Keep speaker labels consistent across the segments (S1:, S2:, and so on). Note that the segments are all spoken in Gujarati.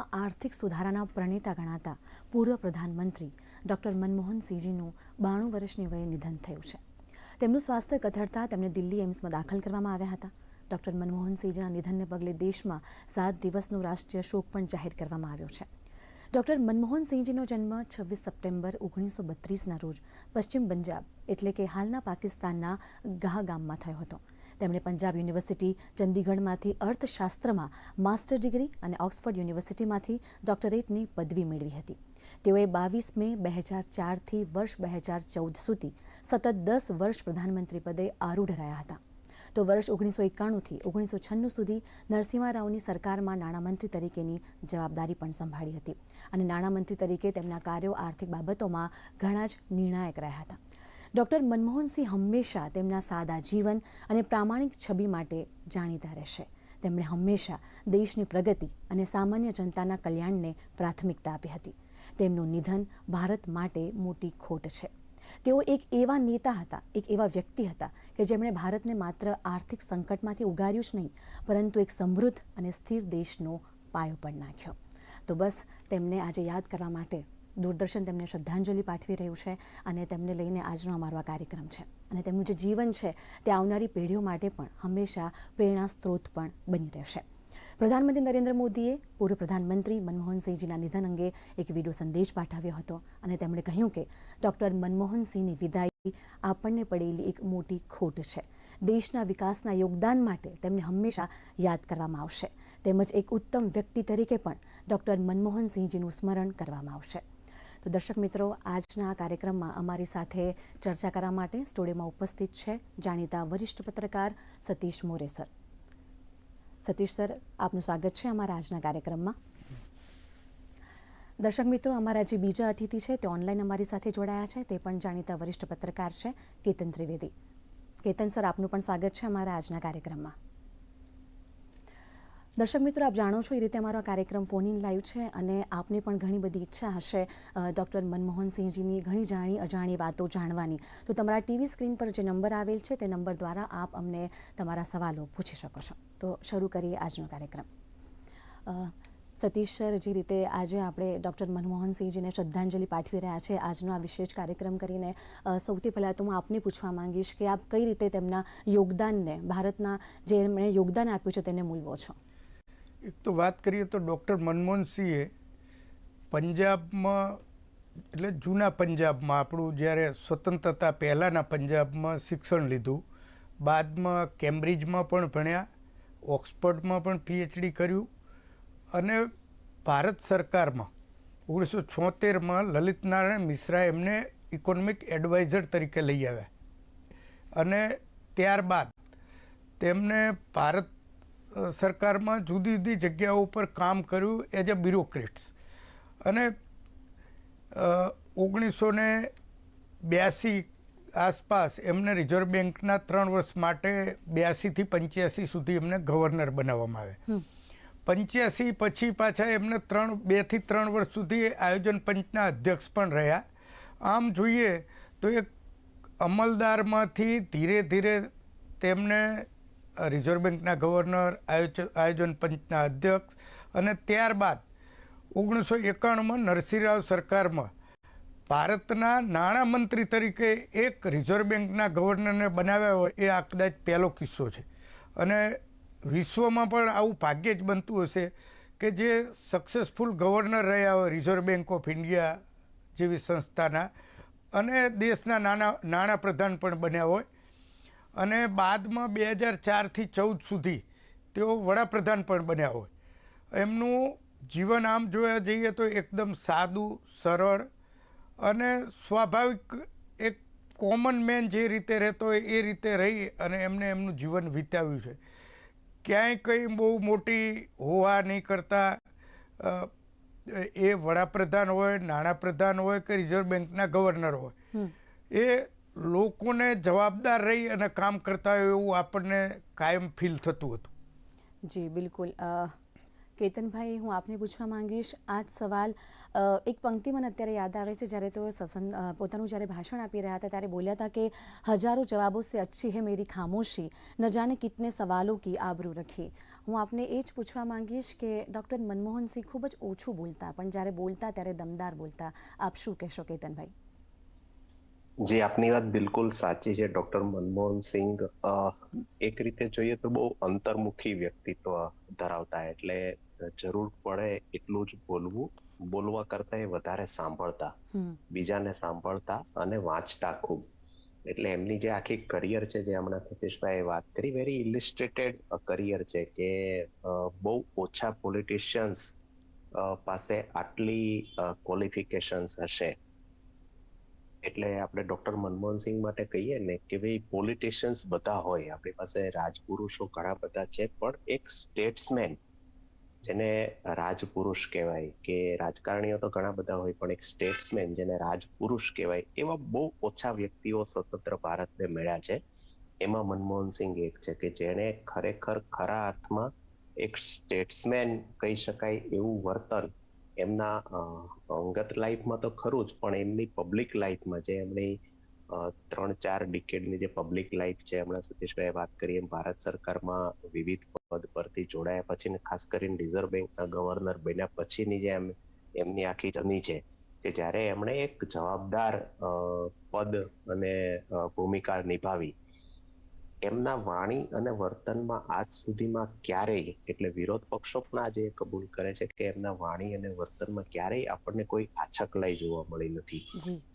S1: આર્થિક સુધારાના પ્રણેતા ગણાતા પૂર્વ પ્રધાનમંત્રી ડૉક્ટર મનમોહનસિંહજીનું બાણું વર્ષની વયે નિધન થયું છે. તેમનું સ્વાસ્થ્ય કથળતા તેમને દિલ્હી એમ્સમાં દાખલ કરવામાં આવ્યા હતા. ડૉક્ટર મનમોહનસિંહજીના નિધનને પગલે દેશમાં સાત દિવસનો રાષ્ટ્રીય શોક પણ જાહેર કરવામાં આવ્યો છે. ડૉક્ટર મનમોહનસિંહજીનો જન્મ છવ્વીસ સપ્ટેમ્બર ઓગણીસો બત્રીસના રોજ પશ્ચિમ પંજાબ, એટલે કે હાલના પાકિસ્તાનના ગાહ ગામમાં થયો હતો. તેમણે પંજાબ યુનિવર્સિટી ચંદીગઢમાંથી અર્થશાસ્ત્રમાં માસ્ટર ડિગ્રી અને ઓક્સફર્ડ યુનિવર્સિટીમાંથી ડોક્ટરેટની પદવી મેળવી હતી. તેઓએ બાવીસ મે બે હજાર ચારથી વર્ષ બે હજાર ચૌદ સુધી સતત દસ વર્ષ પ્રધાનમંત્રી પદે આરૂઢ રહ્યા હતા. તો વર્ષ ઓગણીસો એકાણુંથી ઓગણીસો છન્નું સુધી નરસિંહા રાવની સરકારમાં નાણામંત્રી તરીકેની જવાબદારી પણ સંભાળી હતી અને નાણામંત્રી તરીકે તેમના કાર્યો આર્થિક બાબતોમાં ઘણા જ નિર્ણાયક રહ્યા હતા. ડૉક્ટર મનમોહનસિંહ હંમેશા તેમના સાદા જીવન અને પ્રામાણિક છબી માટે જાણીતા રહેશે. તેમણે હંમેશા દેશની પ્રગતિ અને સામાન્ય જનતાના કલ્યાણને પ્રાથમિકતા આપી હતી. તેમનું નિધન ભારત માટે મોટી ખોટ છે. તેઓ એક એવા નેતા હતા, એક એવા વ્યક્તિ હતા કે જેમણે ભારતને માત્ર આર્થિક સંકટમાંથી ઉગાર્યું જ નહીં, પરંતુ એક સમૃદ્ધ અને સ્થિર દેશનો પાયો પણ નાખ્યો. તો બસ તેમને આજે યાદ કરવા માટે દૂરદર્શન તેમને શ્રદ્ધાંજલિ પાઠવી રહ્યું છે અને તેમને લઈને આજનો અમારો આ કાર્યક્રમ છે. અને તેમનું જે જીવન છે તે આવનારી પેઢીઓ માટે પણ હંમેશા પ્રેરણા સ્ત્રોત પણ બની રહેશે. પ્રધાનમંત્રી નરેન્દ્ર મોદીએ પૂર્વ પ્રધાનમંત્રી મનમોહનસિંહજીના નિધન અંગે એક વીડિયો સંદેશ પાઠવ્યો હતો અને તેમણે કહ્યું કે ડૉક્ટર મનમોહનસિંહની વિદાય આપણને પડેલી એક મોટી ખોટ છે. દેશના વિકાસના યોગદાન માટે તેમને હંમેશા યાદ કરવામાં આવશે. તેમજ એક ઉત્તમ વ્યક્તિ તરીકે પણ ડૉક્ટર મનમોહનસિંહજીનું સ્મરણ કરવામાં આવશે. તો દર્શક મિત્રો, આજના કાર્યક્રમમાં અમારી સાથે ચર્ચા કરવા માટે સ્ટુડિયોમાં ઉપસ્થિત છે જાણીતા વરિષ્ઠ પત્રકાર સતીશ મોરે સર સતીશ સર, આપનું સ્વાગત છે અમારા આજના કાર્યક્રમમાં. દર્શક મિત્રો, અમારા જે બીજા અતિથિ છે, તે ઓનલાઈન અમારી સાથે જોડાયા છે. તે પણ જાણીતા વરિષ્ઠ પત્રકાર છે, કેતન ત્રિવેદી. કેતન સર, આપનું પણ સ્વાગત છે અમારા આજના કાર્યક્રમમાં. દર્શક મિત્રો, આપ જાણો છો એ રીતે અમારો કાર્યક્રમ ફોન ઇન લાઈવ છે અને આપને પણ ઘણી બધી ઈચ્છા હશે ડૉક્ટર મનમોહનસિંહજીની ઘણી જાણી અજાણી વાતો જાણવાની. તો તમારા ટીવી સ્ક્રીન પર જે નંબર આવેલ છે તે નંબર દ્વારા આપ અમને તમારા સવાલો પૂછી શકો છો. તો શરૂ કરીએ આજનો કાર્યક્રમ. સતીશ સર, જે રીતે આજે આપણે ડૉક્ટર મનમોહનસિંહજીને શ્રદ્ધાંજલિ પાઠવી રહ્યા છે, આજનો આ વિશેષ કાર્યક્રમ કરીને સૌથી પહેલાં તો હું આપને પૂછવા માંગીશ કે આપ કઈ રીતે તેમના યોગદાનને, ભારતના જે એમણે યોગદાન આપ્યું છે તેને મૂલવો છો?
S2: એક તો વાત કરીએ તો ડૉક્ટર મનમોહનસિંહે પંજાબમાં, એટલે જૂના પંજાબમાં આપણું જ્યારે સ્વતંત્રતા પહેલાંના પંજાબમાં શિક્ષણ લીધું, બાદમાં કેમ્બ્રિજમાં પણ ભણ્યા, ઓક્સફર્ડમાં પણ પીએચડી કર્યું અને ભારત સરકારમાં ઓગણીસો છોતેરમાં લલિત નારાયણ મિશ્રા એમને ઇકોનોમિક એડવાઇઝર તરીકે લઈ આવ્યા. અને ત્યારબાદ તેમને ભારત સરકારમાં જુદી જુદી જગ્યાઓ ઉપર કામ કર્યું એઝ અ બ્યુરોક્રેટ્સ. અને ઓગણીસો ને બ્યાસી આસપાસ એમને રિઝર્વ બેંકના ત્રણ વર્ષ માટે બ્યાસીથી પંચ્યાસી સુધી એમને ગવર્નર બનાવવામાં આવે પંચ્યાસી પછી પાછા એમને ત્રણ બેથી ત્રણ વર્ષ સુધી આયોજન પંચના અધ્યક્ષ પણ રહ્યા. આમ જોઈએ તો એક અમલદારમાંથી ધીરે ધીરે તેમને રિઝર્વ બેંકના ગવર્નર, આયોજ- આયોજન પંચના અધ્યક્ષ અને ત્યારબાદ ઓગણીસો એકાણુંમાં નરસિંહરાવ સરકારમાં ભારતના નાણામંત્રી તરીકે એક રિઝર્વ બેંકના ગવર્નરને બનાવ્યા હોય એ આ કદાચ પહેલો કિસ્સો છે. અને વિશ્વમાં પણ આવું ભાગ્યે જ બનતું હશે કે જે સક્સેસફુલ ગવર્નર રહ્યા હોય, રિઝર્વ બેંક ઓફ ઇન્ડિયા જેવી સંસ્થાના અને દેશના નાના નાણાં પ્રધાન પણ બન્યા હોય અને બાદમાં બે હજાર ચારથી ચૌદ સુધી તેઓ વડાપ્રધાન પણ બન્યા હોય. એમનું જીવન આમ જોયા જઈએ તો એકદમ સાદું સરળ અને સ્વાભાવિક એક કોમન મેન જે રીતે રહેતો હોય એ રીતે રહી અને એમને એમનું જીવન વિતાવ્યું છે. ક્યાંય કંઈ બહુ મોટી હોવા નહીં કરતા. એ વડાપ્રધાન હોય નાણાપ્રધાન હોય કે રિઝર્વ બેંકના ગવર્નર હોય. એ લોકોને જવાબદાર રહી અને કામ કરતા હોય એવું આપણને કાયમ ફીલ થતું હતું.
S1: જી, બિલકુલ. કેતનભાઈ, હું આપને પૂછવા માંગીશ આ જ સવાલ એક પંક્તિ મને અત્યારે યાદ આવે છે, જ્યારે તેઓ સસન પોતાનું જ્યારે ભાષણ આપી રહ્યા હતા, ત્યારે બોલ્યા હતા કે, હજારો જવાબો સે અચ્છી હે મેરી ખામોશી, ન જાને કિતને સવાલો કી આબરૂ રખી. હું આપને એ જ પૂછવા માંગીશ કે, ડૉક્ટર મનમોહનસિંહ ખૂબ જ ઓછું બોલતા, પણ જ્યારે બોલતા ત્યારે દમદાર બોલતા. આપ શું કહેશો, કેતનભાઈ?
S3: જી આપની વાત બિલકુલ સાચી છે ડોક્ટર મનમોહન સિંઘ અ, એક રીતે જોઈએ તો બહુ અંતર્મુખી વ્યક્તિત્વ ધરાવતા એટલે જરૂર પડે એટલું જ બોલવું. બોલવા કરતા એ વધારે સાંભળતા. બીજાને સાંભળતા અને વાંચતા ખૂબ. એટલે એમની જે આખી કરિયર છે જે હમણાં સતીશભાઈએ વાત કરી વેરી ઇલિસ્ટ્રેટેડ કરિયર છે કે બહુ ઓછા પોલિટિશિયન્સ પાસે આટલી ક્વોલિફિકેશન્સ હશે. એટલે આપણે ડોક્ટર મનમોહનસિંહ માટે કહીએ ને કે ભાઈ પોલિટિશિયન્સ બધા હોય. આપણી પાસે રાજપુરુષો ઘણા બધા છે, પણ એક સ્ટેટ્સમેન જેને રાજપુરુષ કહેવાય કે રાજકારણીઓ તો ઘણા બધા હોય, પણ એક સ્ટેટ્સમેન જેને રાજપુરુષ કહેવાય એવા બહુ ઓછા વ્યક્તિઓ સ્વતંત્ર ભારતને મળ્યા છે. એમાં મનમોહનસિંહ એક છે કે જેણે ખરેખર ખરા અર્થમાં એક સ્ટેટ્સમેન કહી શકાય એવું વર્તન એમના અંગત લાઈફમાં તો ખરું જ, પણ એમની પબ્લિક લાઈફમાં જે એમની ત્રણ ચાર ડિકેડની જે પબ્લિક લાઈફ છે, હમણાં સતીશભાઈ વાત કરી, એમ ભારત સરકારમાં વિવિધ પદ પરથી જોડાયા પછી ને ખાસ કરીને રિઝર્વ બેંકના ગવર્નર બન્યા પછીની જે એમ, એમની આખી જર્ની છે, કે જ્યારે એમણે એક જવાબદાર પદ અને ભૂમિકા નિભાવી એમના વાણી અને વર્તનમાં આજ સુધીમાં ક્યારેય એટલે વિરોધ પક્ષો પણ આજે કબૂલ કરે છે કે એમના વાણી અને વર્તનમાં ક્યારેય આપણને કોઈ આછકલાઈ જોવા મળી નથી.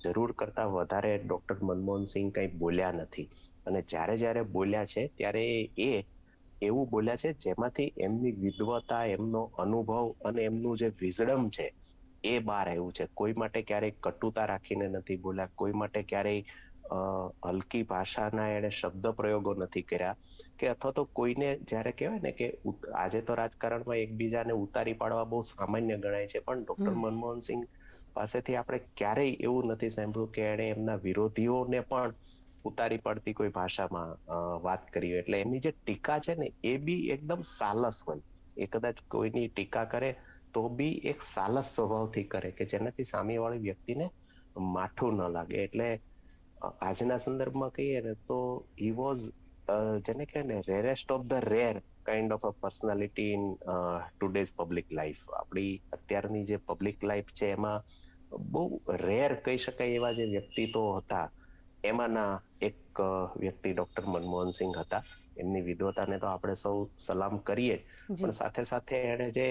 S3: જરૂર કરતા વધારે ડોક્ટર મનમોહનસિંહ કંઈ બોલ્યા નથી. અને જ્યારે જ્યારે બોલ્યા છે ત્યારે એ એવું બોલ્યા છે જેમાંથી એમની વિદ્વતા એમનો અનુભવ અને એમનું જે વિઝડમ છે એ બહાર આવ્યું છે. કોઈ માટે ક્યારેય કટુતા રાખીને નથી બોલ્યા કોઈ માટે ક્યારેય હલકી ભાષાના એણે શબ્દ પ્રયોગો નથી કર્યા કે અથવા તો કોઈને જ્યારે કહેવાય ને કે આજે તો રાજકારણમાં એકબીજાને ઉતારી પાડવા બહુ સામાન્ય ગણાય છે પણ ડોક્ટર
S1: મનમોહન
S3: મનમોહનસિંહ પાસેથી આપણે ક્યારેય એવું નથી સાંભળ્યું કે એણે એમના વિરોધીઓને પણ ઉતારી પડતી કોઈ ભાષામાં વાત કરી હોય. એટલે એમની જે ટીકા છે ને એ બી એકદમ સાલસ હોય. એ કદાચ કોઈની ટીકા કરે તો બી એક સાલસ સ્વભાવથી કરે કે જેનાથી સામેવાળી વ્યક્તિને માઠું ન લાગે. એટલે આજના સંદર્ભમાં કહીએ ને તો હી વોઝ જેને કહે ને rarest of the rare kind of a personality in today's public life આપણી અત્યારની જે પબ્લિક લાઈફ છે એમાં બહુ રેર કહી શકાય એવા જે વ્યક્તિત્વો હતા. એમાંના એક વ્યક્તિ ડોક્ટર મનમોહનસિંહ હતા. એમની વિદ્વતાને તો આપણે સૌ સલામ કરીએ પણ સાથે સાથે એણે જે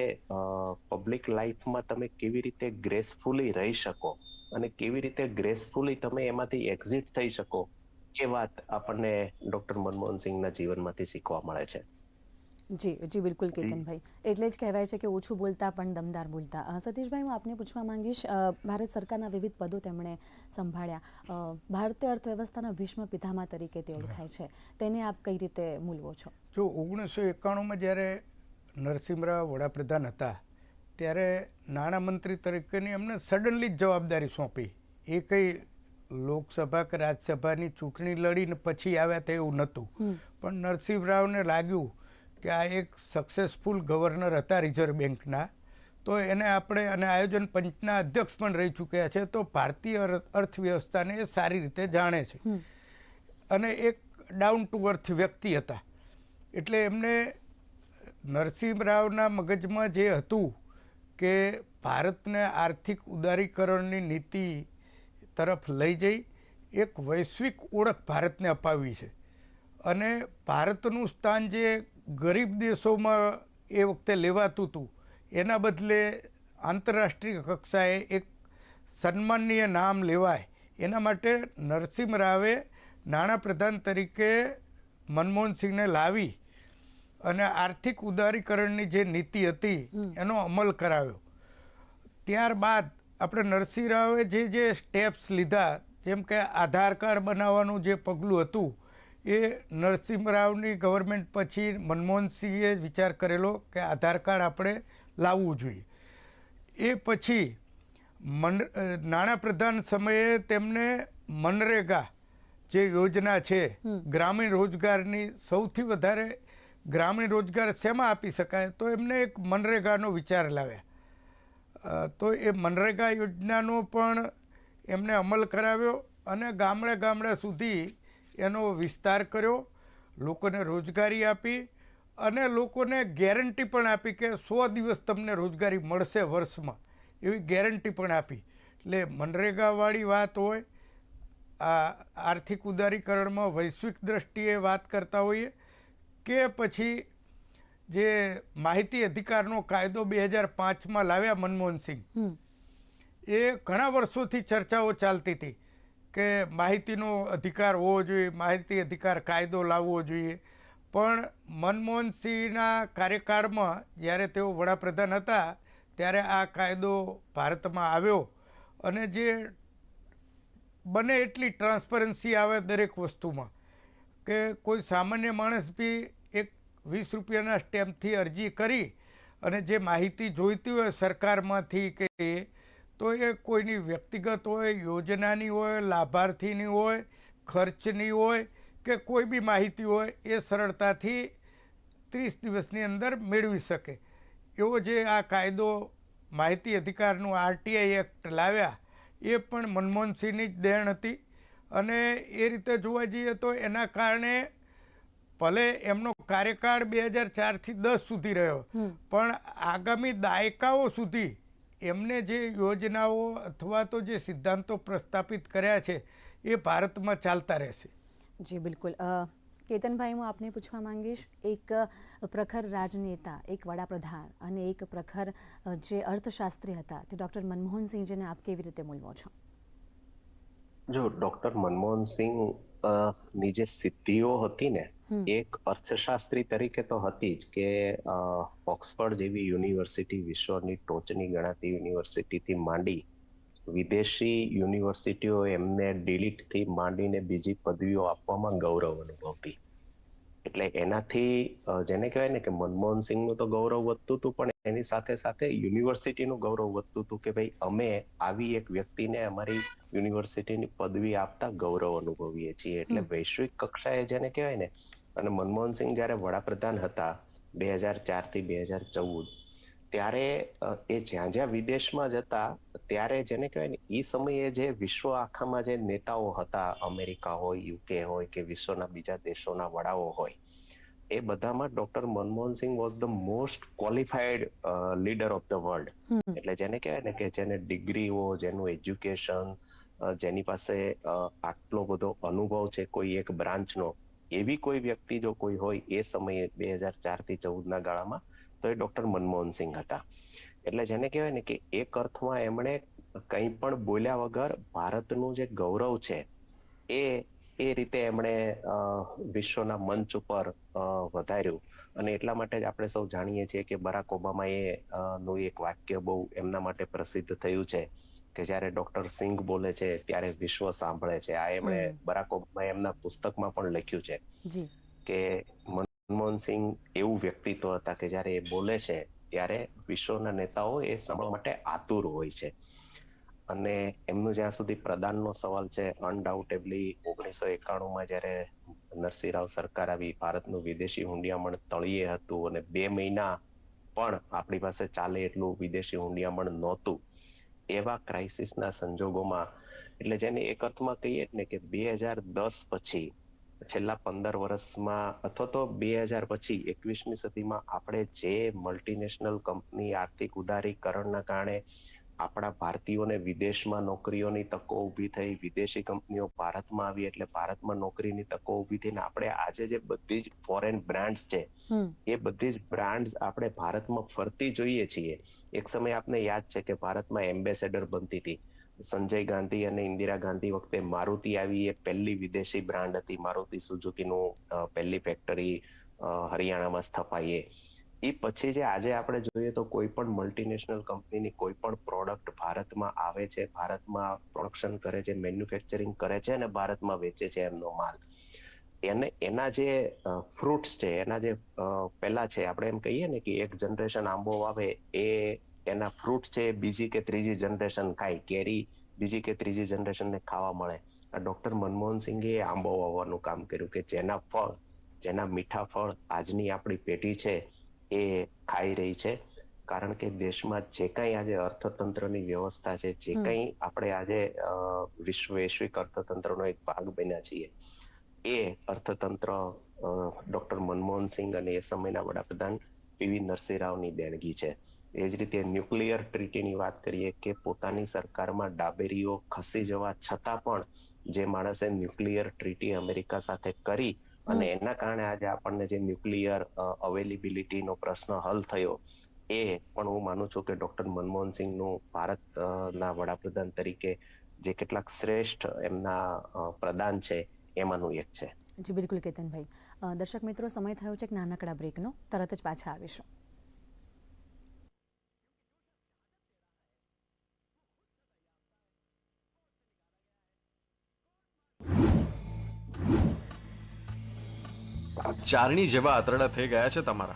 S3: પબ્લિક લાઈફમાં તમે કેવી રીતે ગ્રેસફુલી રહી શકો અને કેવી રીતે ગ્રેસફુલી તમે એમાંથી એક્ઝિટ થઈ શકો એ વાત આપણને ડોક્ટર મનમોહનસિંહના જીવનમાંથી શીખવા મળે છે.
S1: જી જી બિલકુલ કેતનભાઈ. એટલે જ કહેવાય છે કે ઓછું બોલતા પણ દમદાર બોલતા. સતીશભાઈ હું આપને પૂછવા માંગીશ ભારત સરકારના વિવિધ પદો તેમણે સંભાળ્યા. ભારતીય અર્થવ્યવસ્થાના ભીષ્મ પિતામહ તરીકે તે ઓળખાય છે. તેને આપ કઈ રીતે મૂલવો છો?
S2: જો ઓગણીસો એકાણુંમાં જ્યારે નરસિંહરાવ વડાપ્રધાન હતા ત્યારે નાણામંત્રી તરીકેની એમને સડનલી જ જવાબદારી સોંપી. એ કંઈ લોકસભા કે રાજ્યસભાની ચૂંટણી લડીને પછી આવ્યા તે એવું નહોતું. પણ નરસિંહ રાવને લાગ્યું કે આ એક સક્સેસફુલ ગવર્નર હતા રિઝર્વ બેંકના તો એને આપણે અને આયોજન પંચના અધ્યક્ષ પણ રહી ચૂક્યા છે તો ભારતીય અર્થ- અર્થવ્યવસ્થાને એ સારી રીતે જાણે છે. અને એક ડાઉન ટુ અર્થ વ્યક્તિ હતા. એટલે એમને નરસિંહ રાવના મગજમાં જે હતું કે ભારતને આર્થિક ઉદારીકરણની નીતિ તરફ લઈ જઈ એક વૈશ્વિક ઓળખ ભારતને અપાવી છે. અને ભારતનું સ્થાન જે ગરીબ દેશોમાં એ વખતે લેવાતું હતું, એના બદલે આંતરરાષ્ટ્રીય કક્ષાએ એક સન્માનનીય નામ લેવાય, એના માટે નરસિંહ રાવે નાણાપ્રધાન તરીકે મનમોહનસિંહને લાવી અને આર્થિક ઉદારીકરણની જે નીતિ હતી એનો અમલ કરાવ્યો. ત્યારબાદ આપણે નરસિંહ રાવે જે જે સ્ટેપ્સ લીધા જેમ કે આધાર કાર્ડ બનાવવાનું જે પગલું હતું એ નરસિંહ રાવની ગવર્મેન્ટ પછી મનમોહનસિંહે વિચાર કરેલો કે આધાર કાર્ડ આપણે લાવવું જોઈએ. એ પછી મન નાણાપ્રધાન સમયે તેમને મનરેગા જે યોજના છે ગ્રામીણ રોજગારની સૌથી વધારે ગ્રામીણ રોજગાર શેમાં આપી શકાય? તો એમને એક મનરેગાનો વિચાર લાવ્યા તો એ મનરેગા યોજનાનો પણ એમને અમલ કરાવ્યો અને ગામડે ગામડે સુધી એનો વિસ્તાર કર્યો, લોકોને રોજગારી આપી અને લોકોને ગેરંટી પણ આપી કે સો દિવસ તમને રોજગારી મળશે વર્ષમાં. એવી ગેરંટી પણ આપી. એટલે મનરેગાવાળી વાત હોય, આ આર્થિક ઉદારીકરણમાં વૈશ્વિક દ્રષ્ટિએ વાત કરતા હોઈએ કે પછી જે માહિતી અધિકારનો કાયદો બે હજાર પાંચમાં લાવ્યા મનમોહનસિંહ એ ઘણા વર્ષોથી ચર્ચાઓ ચાલતી હતી કે માહિતીનો અધિકાર હોવો જોઈએ માહિતી અધિકાર કાયદો લાવવો જોઈએ. પણ મનમોહનસિંહના કાર્યકાળમાં જ્યારે તેઓ વડાપ્રધાન હતા ત્યારે આ કાયદો ભારતમાં આવ્યો અને જે બને એટલી ટ્રાન્સપરન્સી આવે દરેક વસ્તુમાં. કે કોઈ સામાન્ય માણસ બી એક વીસ રૂપિયાના સ્ટેમ્પથી અરજી કરી અને જે માહિતી જોઈતી હોય સરકારમાંથી કે તો એ કોઈની વ્યક્તિગત હોય, યોજનાની હોય, લાભાર્થીની હોય, ખર્ચની હોય કે કોઈ બી માહિતી હોય, એ સરળતાથી ત્રીસ દિવસની અંદર મેળવી શકે. એવો જે આ કાયદો માહિતી અધિકારનું આરટીઆઈ એક્ટ લાવ્યા, એ પણ મનમોહનસિંહની જ દેણ હતી. અને એ રીતે જોવા જઈએ તો એના કારણે ભલે એમનો કાર્યકાળ બે હજાર ચારથી દસ સુધી રહ્યો પણ આગામી દાયકાઓ સુધી એમને જે યોજનાઓ અથવા તો જે સિદ્ધાંતો પ્રસ્થાપિત કર્યા છે એ ભારતમાં ચાલતા રહેશે.
S1: જી બિલકુલ. કેતનભાઈ હું આપને પૂછવા માંગીશ એક પ્રખર રાજનેતા એક વડાપ્રધાન અને એક પ્રખર જે અર્થશાસ્ત્રી હતા તે ડૉક્ટર મનમોહનસિંહ જેને આપ કેવી રીતે મૂલવો છો?
S3: જો ડોક્ટર મનમોહન સિંહની જે સિદ્ધિઓ હતી ને એક અર્થશાસ્ત્રી તરીકે તો હતી જ કે ઓક્સફર્ડ જેવી યુનિવર્સિટી વિશ્વની ટોચની ગણાતી યુનિવર્સિટીથી માંડી વિદેશી યુનિવર્સિટીઓ એમને ડિલીટથી માંડીને બીજી પદવીઓ આપવામાં ગૌરવ અનુભવતી. એટલે એનાથી જેને કહેવાય ને કે મનમોહન સિંહનું તો ગૌરવ વધતું હતું પણ એની સાથે સાથે યુનિવર્સિટીનું ગૌરવ વધતું હતું કે ભાઈ અમે આવી એક વ્યક્તિને અમારી યુનિવર્સિટીની પદવી આપતા ગૌરવ અનુભવીએ છીએ. એટલે વૈશ્વિક કક્ષાએ જેને કહેવાય ને અને મનમોહન સિંહ જ્યારે વડાપ્રધાન હતા બે હજાર ચારથી બે હજાર ચૌદ ત્યારે એ જ્યાં જ્યાં વિદેશમાં જતા ત્યારે જેને કહેવાય ને એ સમયે જે વિશ્વ આખામાં જે નેતાઓ હતા અમેરિકા હોય યુકે હોય કે વિશ્વના બીજા દેશોના વડાઓ હોય એ બધામાં doctor Manmohan Singh was the most qualified leader of the world એટલે જેને કહેવાય ને કે જેને ડિગ્રીઓ જેનું એજ્યુકેશન જેની પાસે આટલો બધો અનુભવ છે કોઈ એક બ્રાન્ચનો એવી કોઈ વ્યક્તિ જો કોઈ હોય એ સમયે બે હજાર ચારથી ચૌદ ના ગાળામાં તો એ ડોક્ટર મનમોહન સિંહ હતા. એટલે જેને કહેવાય ને કે એક અર્થમાં એમણે કંઈ પણ બોલ્યા વગર ભારતનું જે ગૌરવ છે એ એ રીતે એમણે વિશ્વના મંચ ઉપર વધાર્યું. અને એટલા માટે જ આપણે સૌ જાણીએ છીએ કે બરાક ઓબામાએ અ, નું એક વાક્ય બહુ એમના માટે પ્રસિદ્ધ થયું છે કે જ્યારે ડોક્ટર સિંઘ બોલે છે ત્યારે વિશ્વ સાંભળે છે. આ એમણે. બરાક ઓબામાએ એમના પુસ્તકમાં પણ લખ્યું છે કે મનમોહન સિંહ એવું વ્યક્તિત્વ હતા કે જ્યારે એ બોલે છે, ત્યારે વિશ્વના નેતાઓ એ સાંભળવા માટે આતુર હોય છે. અને એમનું જ્યાં સુધી પ્રદાનનો સવાલ છે અનડાઉટેબલી ઓગણીસો એકાણુંમાં જ્યારે નરસિંહ રાવ સરકાર આવી, ભારતનું વિદેશી હુંડિયામણ તળિયે હતું અને બે મહિના પણ આપણી પાસે ચાલે એટલું વિદેશી હુંડિયામણ નહોતું, એવા ક્રાઇસિસના સંજોગોમાં, એટલે જેને એક અર્થમાં કહીએ ને કે બે હજાર દસ પછી છેલ્લા પંદર વર્ષમાં અથવા તો બે હજાર પછી એકવીસમી સદીમાં આપણે જે મલ્ટીનેશનલ કંપની આર્થિક ઉદારીકરણના કારણે આપણા ભારતીયોને વિદેશમાં નોકરીઓની તકો ઊભી થઈ વિદેશી કંપનીઓ ભારતમાં આવી એટલે ભારતમાં નોકરીની તકો ઊભી થઈને આપણે આજે જે બધી જ ફોરેન બ્રાન્ડ્સ છે એ બધી જ બ્રાન્ડ્સ આપણે ભારતમાં ફરતી જોઈએ છીએ. એક સમય આપને યાદ છે કે ભારતમાં એમ્બેસેડર બનતી હતી. સંજય ગાંધી અને ઇન્દિરા ગાંધી વખતે મારુતિ આવી. એ પહેલી વિદેશી બ્રાન્ડ હતી મારુતિ સુઝુકીનું પહેલી ફેક્ટરી હરિયાણામાં સ્થપાઈએ એ. પછી જે આજે આપણે જોઈએ તો કોઈ પણ મલ્ટીનેશનલ કંપનીની કોઈ પણ પ્રોડક્ટ ભારતમાં આવે છે, ભારતમાં પ્રોડક્શન કરે છે મેન્યુફેક્ચરિંગ કરે છે અને ભારતમાં વેચે છે એમનો માલ. એને, એના જે ફ્રૂટ્સ છે, એના જે પહેલા છે, આપણે એમ કહીએ ને કે એક જનરેશન આંબો વાવે એ એના ફ્રૂટ છે બીજી કે ત્રીજી જનરેશન ખાય કેરી બીજી કે ત્રીજી જનરેશનને ખાવા મળે. ડોક્ટર મનમોહન સિંઘે આંબો વાવવાનું કામ કર્યું કે જેના ફળ જેના મીઠા ફળ આજની આપણી પેઢી છે એ ખાઈ રહી છે. કારણ કે દેશમાં જે કંઈ આજે અર્થતંત્રની વ્યવસ્થા છે જે કંઈ આપણે આજે વિશ્વ વૈશ્વિક અર્થતંત્રનો એક ભાગ બન્યા છીએ. એ અર્થતંત્ર ડોક્ટર મનમોહન સિંઘ અને એ સમયના વડાપ્રધાન પીવી નરસિંહ રાવની દેણગી છે. એ જ રીતે ન્યુક્લિયર ટ્રીટીની વાત કરીએ કે પોતાની સરકારમાં ડાબેરીઓ ખસી જવા છતાં પણ જે માણસે ન્યુક્લિયર ટ્રીટી અમેરિકા સાથે કરી અને એના કારણે આજે આપણને જે ન્યુક્લિયર અવેલેબિલિટીનો પ્રશ્ન હલ થયો એ પણ હું માનું છું કે ડોક્ટર મનમોહન સિંહનું ભારતના વડાપ્રધાન તરીકે જે કેટલાક શ્રેષ્ઠ એમના પ્રદાન છે એમાંનું એક છે.
S1: જી બિલકુલ કેતનભાઈ. દર્શક મિત્રો સમય થયો છે એક નાનકડા બ્રેકનો તરત જ પાછા આવીશું.
S4: ચારણી જેવા આતરડા થઈ ગયા છે તમારા.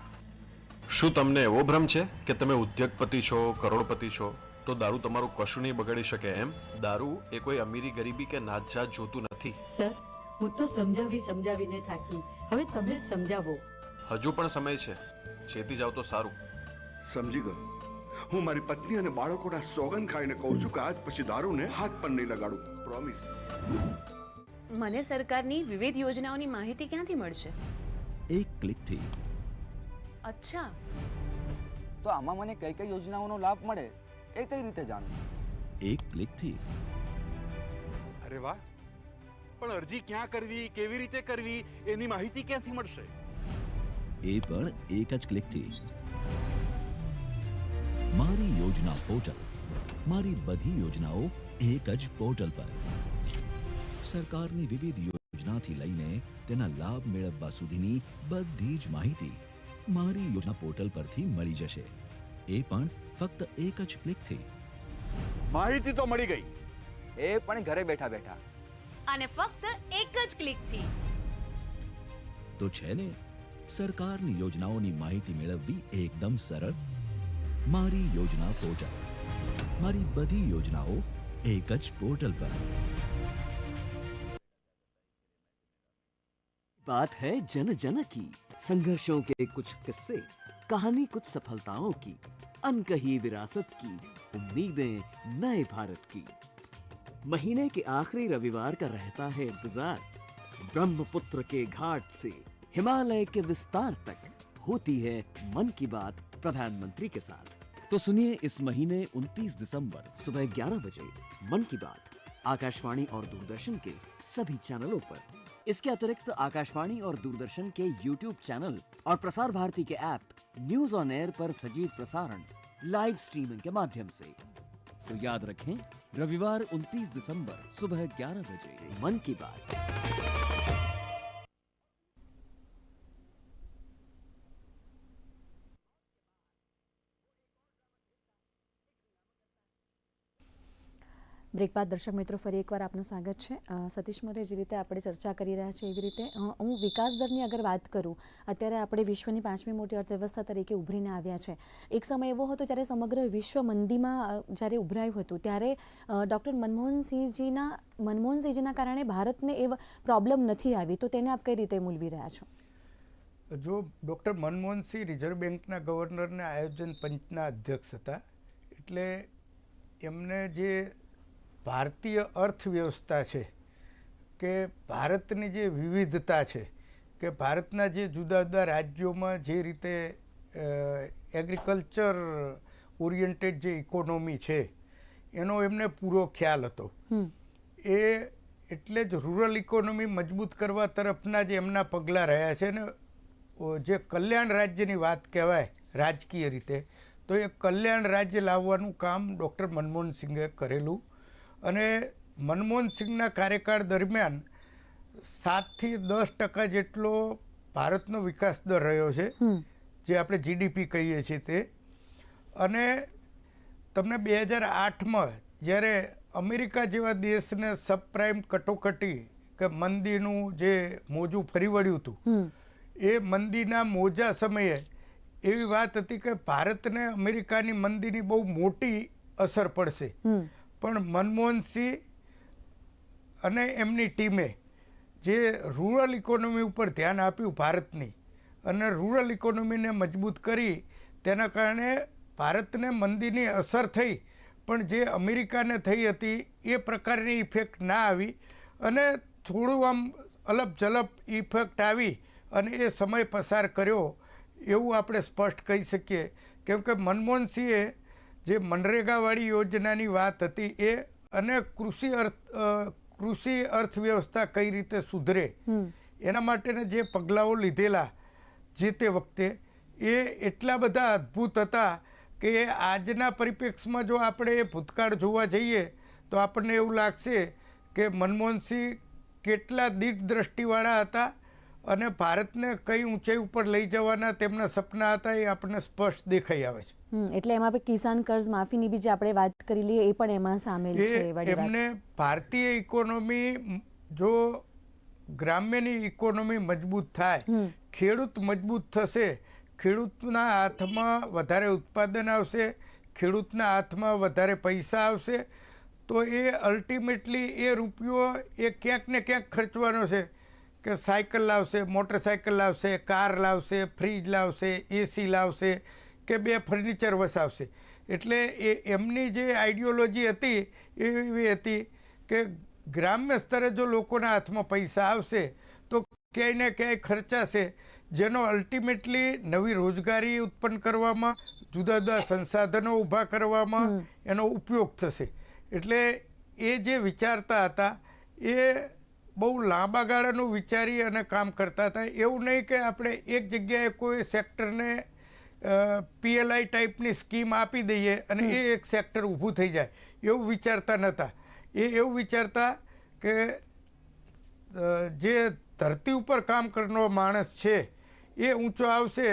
S4: શું તમને એવો ભ્રમ છે કે તમે ઉદ્યોગપતિ છો કરોડપતિ છો? તો દારૂ તમારું કશું નહીં બગાડી શકે એમ? દારૂ એ કોઈ અમીરી ગરીબી કે નાતજાત જોતું નથી.
S5: સર હું તો સમજાવી સમજાવીને થાકી. હવે તમે જ સમજાવો.
S4: હજુ પણ સમય છે. છેતી જાવ તો સારું.
S6: સમજી ગયો. હું મારી પત્ની અને બાળકોના સોગન ખાઈને કહું છું કે આજ પછી દારૂને હાથ પણ નહીં લગાડું. પ્રોમિસ
S7: મને સરકારની વિવિધ યોજનાઓની માહિતી ક્યાંથી મળશે?
S8: એક ક્લિકથી.
S7: અચ્છા.
S9: તો આમાં મને કઈ કઈ યોજનાઓનો લાભ મળે એ કઈ રીતે જાણવું?
S8: એક ક્લિકથી.
S10: અરે વાહ. પણ અરજી ક્યાં કરવી કેવી રીતે કરવી એની માહિતી ક્યાંથી મળશે?
S8: એ પણ એક જ ક્લિકથી. મારી યોજના પોર્ટલ. મારી બધી યોજનાઓ એક જ પોર્ટલ પર. સરકારની વિવિધ યોજનાથી લઈને તેના લાભ મેળવવા સુધીની બધી જ માહિતી મારી યોજના પોર્ટલ પરથી મળી જશે. એ પણ ફક્ત એક જ ક્લિકથી.
S10: માહિતી તો મળી ગઈ.
S9: એ પણ ઘરે બેઠા બેઠા.
S7: અને ફક્ત એક જ ક્લિકથી.
S8: તો છે ને સરકારની યોજનાઓની માહિતી મેળવવી એકદમ સરળ. મારી યોજના પોર્ટલ. મારી બધી યોજનાઓ એક જ પોર્ટલ પર.
S11: बात है जन जन की, संघर्षों के कुछ किस्से, कहानी कुछ सफलताओं की, अनकही विरासत की, उम्मीदें नए भारत की। महीने के आखिरी रविवार का रहता है इंतज़ार। ब्रह्मपुत्र के घाट से हिमालय के विस्तार तक होती है मन की बात प्रधानमंत्री के साथ। तो सुनिए इस महीने 29 दिसंबर सुबह 11 बजे मन की बात। आकाशवाणी और दूरदर्शन के सभी चैनलों पर। इसके अतिरिक्त आकाशवाणी और दूरदर्शन के यूट्यूब चैनल और प्रसार भारती के ऐप, न्यूज़ ऑन एयर पर सजीव प्रसारण, लाइव स्ट्रीमिंग के माध्यम से। तो याद रखें, रविवार 29 दिसंबर सुबह 11 बजे। मन की बात।
S1: બ્રેક બાદ દર્શક મિત્રો, ફરી એકવાર આપનું સ્વાગત છે. સતીશ મોરે જે રીતે આપણે ચર્ચા કરી રહ્યા છીએ એવી રીતે હું વિકાસ દરની અગર વાત કરું, અત્યારે આપણે વિશ્વની પાંચમી મોટી અર્થવ્યવસ્થા તરીકે ઉભરીને આવ્યા છે. એક સમય એવો હતો જ્યારે સમગ્ર વિશ્વ મંદીમાં જ્યારે ઉભરાયું હતું, ત્યારે ડૉક્ટર મનમોહનસિંહજીના મનમોહનસિંહજીના કારણે ભારતને એ પ્રોબ્લેમ નથી આવી. તો તેને આપ કઈ રીતે મૂલવી રહ્યા છો?
S2: જો ડૉક્ટર મનમોહનસિંહ રિઝર્વ બેંકના ગવર્નરના આયોજન પંચના અધ્યક્ષ હતા, એટલે એમને જે ભારતીય અર્થવ્યવસ્થા છે કે ભારતની જે વિવિધતા છે કે ભારતના જે જુદા જુદા રાજ્યોમાં જે રીતે એગ્રીકલ્ચર ઓરિએન્ટેડ જે ઇકોનોમી છે એનો એમને પૂરો ખ્યાલ હતો. એ એટલે જ રૂરલ ઇકોનોમી મજબૂત કરવા તરફના જે એમના પગલાં રહ્યા છે ને જે કલ્યાણ રાજ્યની વાત કહેવાય રાજકીય રીતે તો એ કલ્યાણ રાજ્ય લાવવાનું કામ ડૉક્ટર મનમોહન સિંઘે કરેલું અને મનમોહન સિંહના કાર્યકાળ દરમિયાન સાતથી દસ ટકા જેટલો ભારતનો વિકાસ દર રહ્યો છે જે આપણે જીડીપી કહીએ છીએ તે. અને તમને બે હજાર આઠમાં જ્યારે અમેરિકા જેવા દેશને સબપ્રાઇમ કટોકટી કે મંદીનું જે મોજું ફરી વળ્યું હતું એ મંદીના મોજા સમયે એવી વાત હતી કે ભારતને અમેરિકાની મંદીની બહુ મોટી અસર પડશે. પણ મનમોહનસિંહ અને એમની ટીમે જે રૂરલ ઇકોનોમી ઉપર ધ્યાન આપ્યું ભારતની અને રૂરલ ઇકોનોમીને મજબૂત કરી, તેના કારણે ભારતને મંદીની અસર થઈ, પણ જે અમેરિકાને થઈ હતી, એ પ્રકારની ઇફેક્ટ ના આવી અને થોડું આમ અલપ જલપ ઇફેક્ટ આવી અને એ સમય પસાર કર્યો એવું આપણે સ્પષ્ટ કહી શકીએ. કેમ કે મનમોહનસિંહે જે મનરેગાવાળી યોજનાની વાત હતી એ અને કૃષિ અર્થ કૃષિ અર્થવ્યવસ્થા કઈ રીતે સુધરે એના માટેના જે પગલાઓ લીધેલા જે તે વખતે એ એટલા બધા અદ્ભુત હતા કે આજના પરિપ્રેક્ષમાં જો આપણે એ ભૂતકાળ જોવા જઈએ તો આપણને એવું લાગશે કે મનમોહનસિંહ કેટલા દીર્ઘદ્રષ્ટિવાળા હતા અને ભારતને કઈ ઊંચાઈ ઉપર લઈ જવાના તેમના સપના હતા એ આપણને સ્પષ્ટ દેખાઈ આવે છે.
S1: એટલે એમાં કિસાન કર્જ માફીની બી જે આપણે વાત કરી લઈએ એ પણ એમાં સામેલ છે.
S2: એમને ભારતીય ઇકોનોમી જો ગ્રામ્યની ઇકોનોમી મજબૂત થાય ખેડૂત મજબૂત થશે ખેડૂતના હાથમાં વધારે ઉત્પાદન આવશે ખેડૂતના હાથમાં વધારે પૈસા આવશે તો એ અલ્ટિમેટલી એ રૂપિયો એ ક્યાંક ને ક્યાંક ખર્ચવાનો છે. કે સાયકલ લાવશે મોટરસાયકલ લાવશે કાર લાવશે ફ્રીજ લાવશે એસી લાવશે કે બે ફર્નિચર વસાવશે. એટલે એ એમની જે આઈડિયોલોજી હતી એ એવી હતી કે ગ્રામ્ય સ્તરે જો લોકોના હાથમાં પૈસા આવશે તો ક્યાંય ને ક્યાંય ખર્ચાશે જેનો અલ્ટિમેટલી નવી રોજગારી ઉત્પન્ન કરવામાં જુદા જુદા સંસાધનો ઊભા કરવામાં એનો ઉપયોગ થશે. એટલે એ જે વિચારતા હતા એ બહુ લાંબા ગાળાનું વિચારી અને કામ કરતા હતા. એવું નહીં કે આપણે એક જગ્યાએ કોઈ સેક્ટરને પીએલઆઈ ટાઈપની સ્કીમ આપી દઈએ અને એ એક સેક્ટર ઊભું થઈ જાય. એવું વિચારતા નહોતા. એ એવું વિચારતા કે જે ધરતી ઉપર કામ કરનારો માણસ છે એ ઊંચો આવશે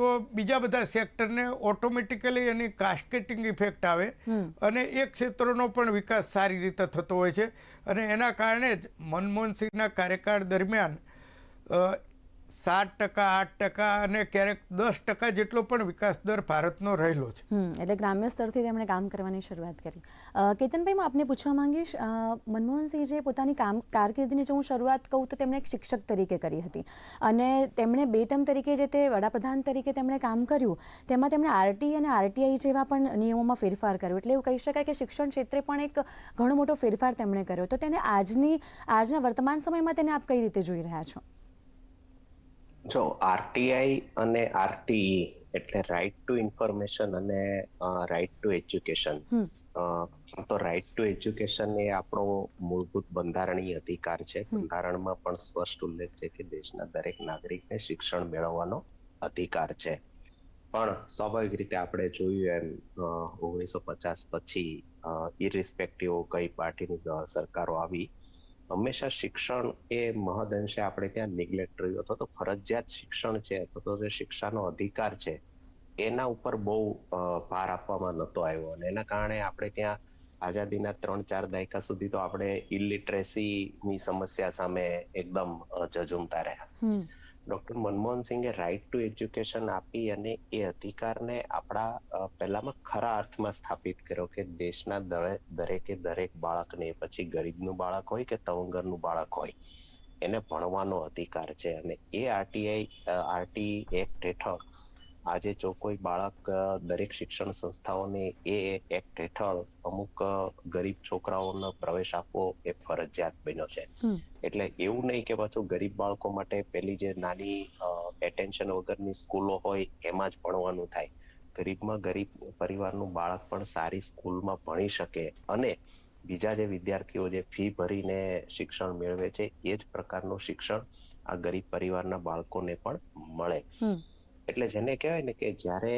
S2: તો બીજા બધા સેક્ટરને ઓટોમેટિકલી એની કાસ્કેટિંગ ઇફેક્ટ આવે. અને એ ક્ષેત્રોનો પણ વિકાસ સારી રીતે થતો હોય છે. અને એના કારણે જ મનમોહનસિંહના કાર્યકાળ દરમિયાન સાત ટકા, આઠ ટકા અને ક્યારેક દસ ટકા જેટલો પણ વિકાસ દર ભારતનો રહેલો છે.
S1: એટલે ગ્રામ્ય સ્તરથી તેમણે કામ કરવાની શરૂઆત કરી. કેતનભાઈ હું આપને પૂછવા માંગીશ મનમોહનસિંહજીએ પોતાની કામ, કારકિર્દીની જો હું શરૂઆત કહું તો તેમણે એક શિક્ષક તરીકે કરી હતી. અને તેમણે બે ટર્મ તરીકે જે તે વડાપ્રધાન તરીકે તેમણે કામ કર્યું, તેમાં તેમણે આરટી અને આરટીઆઈ જેવા પણ નિયમોમાં ફેરફાર કર્યો. એટલે એવું કહી શકાય કે શિક્ષણ ક્ષેત્રે પણ એક ઘણો મોટો ફેરફાર તેમણે કર્યો. તો તેને આજની, આજના વર્તમાન સમયમાં તેને આપ કઈ રીતે જોઈ રહ્યા છો?
S3: જો આરટીઆઈ અને આરટીઈ એટલે રાઈટ ટુ ઇન્ફોર્મેશન અને રાઈટ ટુ એજ્યુકેશન તો રાઈટ ટુ એજ્યુકેશન એ આપણો મૂળભૂત બંધારણીય અધિકાર છે. બંધારણમાં પણ સ્પષ્ટ ઉલ્લેખ છે કે દેશના દરેક નાગરિકને શિક્ષણ મેળવવાનો અધિકાર છે. પણ સ્વાભાવિક રીતે આપણે જોયું એમ ઓગણીસો પચાસ પછી ઇરિસ્પેક્ટિવ કઈ પાર્ટીની સરકારો આવી હંમેશા શિક્ષણ એ મહદઅંશે આપણે ત્યાં નિગ્લેક્ટ રહ્યું. અથવા તો ફરજિયાત શિક્ષણ છે, અથવા તો જે શિક્ષાનો અધિકાર છે, એના ઉપર બહુ ભાર આપવામાં નહોતો આવ્યો. અને એના કારણે આપણે ત્યાં આઝાદીના ત્રણ ચાર દાયકા સુધી તો આપણે ઇલિટરેસીની સમસ્યા સામે એકદમ જજુમતા રહ્યા. ડોક્ટર મનમોહન સિંઘે રાઇટ ટુ એજ્યુકેશન આપી અને એ અધિકારને આપણા પહેલામાં ખરા અર્થમાં સ્થાપિત કર્યો કે દેશના દરે- દરેકે દરેક બાળકને પછી ગરીબનું બાળક હોય કે તવંગરનું બાળક હોય, એને ભણવાનો અધિકાર છે. અને એ આરટીઆઈ આરટી એક્ટ હેઠળ આજે જો કોઈ બાળક દરેક શિક્ષણ સંસ્થાઓને એ એક્ટ હેઠળ અમુક ગરીબ છોકરાઓનો પ્રવેશ આપવો એ ફરજિયાત બન્યો છે. એટલે એવું નહીં કે પાછું ગરીબ બાળકો માટે પેલી જે નાની એટેન્શન વગરની સ્કૂલો હોય એમાં જ ભણવાનું થાય. ગરીબમાં ગરીબ પરિવારનું બાળક પણ સારી સ્કૂલમાં ભણી શકે અને બીજા જે વિદ્યાર્થીઓ જે ફી ભરીને શિક્ષણ મેળવે છે એ જ પ્રકારનું શિક્ષણ આ ગરીબ પરિવારના બાળકોને પણ મળે. એટલે જેને કહેવાય ને કે જ્યારે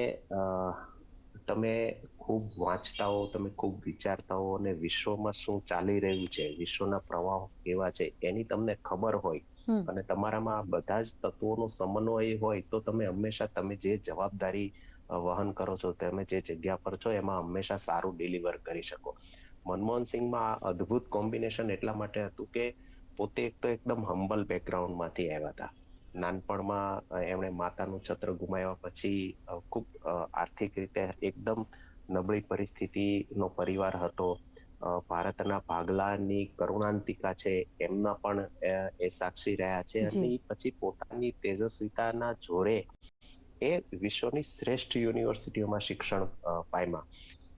S3: તમે ખૂબ વાંચતા હો તમે ખૂબ વિચારતા હો અને વિશ્વમાં શું ચાલી રહ્યું છે વિશ્વના પ્રવાહો કેવા છે એની તમને ખબર હોય અને તમારામાં આ બધા જ તત્વોનો સમન્વય હોય તો તમે હંમેશા તમે જે જવાબદારી વહન કરો છો તમે જે જગ્યા પર છો એમાં હંમેશા સારું ડિલિવર કરી શકો. મનમોહન સિંહમાં આ અદ્ભુત કોમ્બિનેશન એટલા માટે હતું કે પોતે એક તો એકદમ હમ્બલ બેકગ્રાઉન્ડમાંથી આવ્યા હતા. નાનપણમાં એમણે માતાનું છત્ર ગુમાવ્યા પછી ખૂબ આર્થિક રીતે એકદમ નબળી પરિસ્થિતિનો પરિવાર હતો. ભારતના ભાગલાની કરુણાંતિકા છે એમના પણ એ સાક્ષી રહ્યા છે અને પછી પોતાની તેજસ્વીતાના જોરે એ વિશ્વની શ્રેષ્ઠ યુનિવર્સિટીઓમાં શિક્ષણ પાયમાં. પામ્યા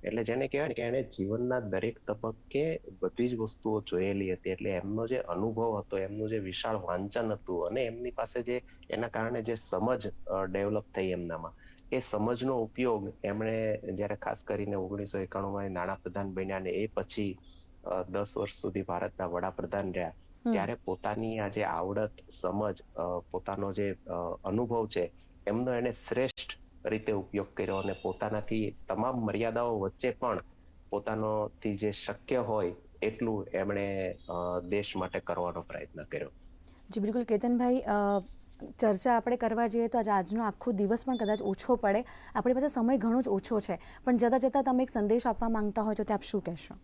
S3: એટલે જેને કહેવાય ને કે એને જીવનના દરેક તબક્કે બધી જ વસ્તુઓ જોયેલી હતી. એટલે એમનો જે અનુભવ હતો એમનું જે વિશાળ વાંચન હતું અને એમની પાસે જે એના કારણે જે સમજ ડેવલપ થઈ એમનામાં. એ સમજનો ઉપયોગ એમણે જ્યારે ખાસ કરીને ઓગણીસો એકાણુંમાં નાણાપ્રધાન બન્યા ને એ પછી દસ વર્ષ સુધી ભારતના વડાપ્રધાન રહ્યા. ત્યારે પોતાની આ જે આવડત સમજ પોતાનો જે અનુભવ છે એમનો એને શ્રેષ્ઠ રીતે ઉપયોગ કર્યો અને પોતાનાથી તમામ મર્યાદાઓ વચ્ચે પણ પોતાનોથી જે શક્ય હોય એટલું એમણે દેશ માટે કરવાનો પ્રયત્ન કર્યો.
S1: જી, બિલકુલ. કેતનભાઈ ચર્ચા આપણે કરવા જઈએ તો આજે, આજનો આખો દિવસ પણ કદાચ ઓછો પડે. આપણી પાસે સમય ઘણો જ ઓછો છે. પણ જતાં જતાં તમે એક સંદેશ આપવા માંગતા હોય તો તે આપ શું કહેશો?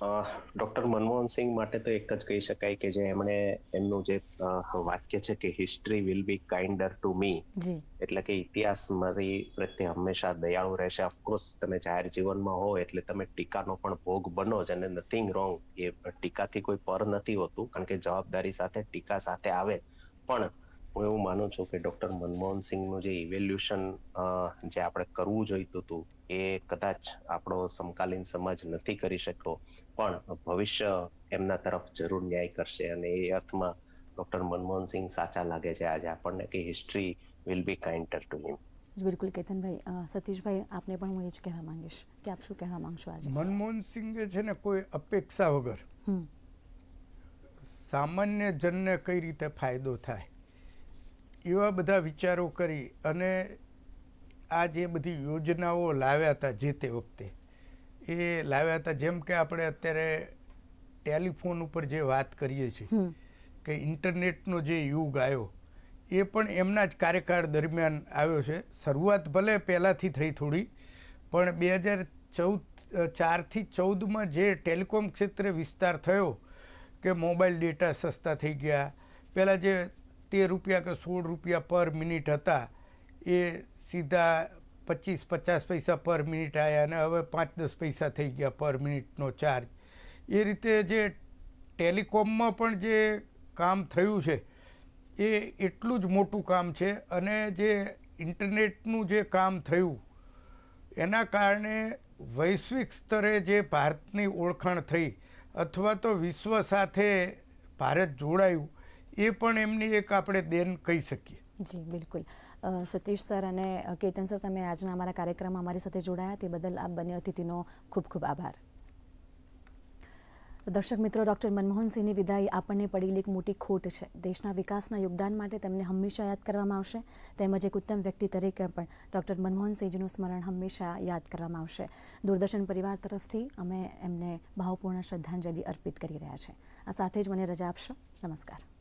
S3: ડોક્ટર મનમોહન સિંહ માટે તો એક જ કહી શકાય કે જે એમણે એમનું જે વાક્ય છે કે history will be kinder to me એટલે કે ઇતિહાસ મારી પ્રત્યે હંમેશા દયાળુ રહેશે. ઓફકોર્સ તમે જાહેર જીવનમાં હો એટલે તમે ટીકાનો પણ ભોગ બનો જ અને નથિંગ રોંગ એ ટીકાથી કોઈ પર નથી હોતું કારણ કે જવાબદારી સાથે ટીકા સાથે આવે. પણ હું એવું માનું છું કે ડોક્ટર મનમોહન સિંહનું જે ઇવેલ્યુશન જે આપણે કરવું જોઈતું હતું એ કદાચ આપણો સમકાલીન સમાજ નથી કરી શક્યો પણ ભવિષ્ય એમના તરફ જરૂર ન્યાય કરશે અને એ અર્થમાં ડોક્ટર મનમોહન સિંહ સાચા લાગે છે. આજે આપણને કે history will be kinder to him
S1: બિલકુલ. કેતનભાઈ સતીશભાઈ આપને પણ હું એ જ કહેવા માંગીશ કે આપ શું કહેવા માંગશો આજે?
S2: મનમોહન સિંઘે છે ને કોઈ અપેક્ષા વગર સામાન્ય જનને કઈ રીતે ફાયદો થાય એવા બધા વિચારો કરી અને આ જે બધી યોજનાઓ લાવ્યા હતા જે તે વખતે એ લાવ્યા હતા. જેમ કે આપણે અત્યારે ટેલિફોન ઉપર જે વાત કરીએ છીએ કે ઇન્ટરનેટનો જે યુગ આવ્યો એ પણ એમના જ કાર્યકાળ દરમિયાન આવ્યો છે. શરૂઆત ભલે પહેલાંથી થઈ થોડી પણ બે હજાર ચૌદ ચારથી ચૌદમાં જે ટેલિકોમ ક્ષેત્રે વિસ્તાર થયો કે મોબાઈલ ડેટા સસ્તા થઈ ગયા. પહેલાં જે તેર રૂપિયા કે સોળ રૂપિયા પર મિનિટ હતા એ સીધા પચીસ, પચાસ પૈસા પર મિનિટ આવ્યા અને હવે પાંચ, દસ પૈસા થઈ ગયા પર મિનિટનો ચાર્જ. એ રીતે જે ટેલિકોમમાં પણ જે કામ થયું છે, એ એટલું જ મોટું કામ છે અને જે ઇન્ટરનેટનું જે કામ થયું, એના કારણે વૈશ્વિક સ્તરે જે ભારતની ઓળખાણ થઈ અથવા તો વિશ્વ સાથે ભારત જોડાયું, એ પણ એમની એક આપણે દેન કહી શકીએ.
S1: જી, બિલકુલ. સતીશ સર અને કેતન સર, તમે આજના અમારા કાર્યક્રમમાં અમારી સાથે જોડાયા. તે બદલ આપ બંને અતિથિનો ખૂબ ખૂબ આભાર. દર્શક મિત્રો, ડૉક્ટર મનમોહનસિંહની વિદાય આપણને પડેલી એક મોટી ખોટ છે. દેશના વિકાસના યોગદાન માટે તેમને હંમેશા યાદ કરવામાં આવશે. તેમજ એક ઉત્તમ વ્યક્તિ તરીકે પણ ડૉક્ટર મનમોહનસિંહજીનું સ્મરણ હંમેશા યાદ કરવામાં આવશે. દૂરદર્શન પરિવાર તરફથી અમે એમને ભાવપૂર્ણ શ્રદ્ધાંજલિ અર્પિત કરી રહ્યા છે. આ સાથે જ મને રજા આપશો. નમસ્કાર.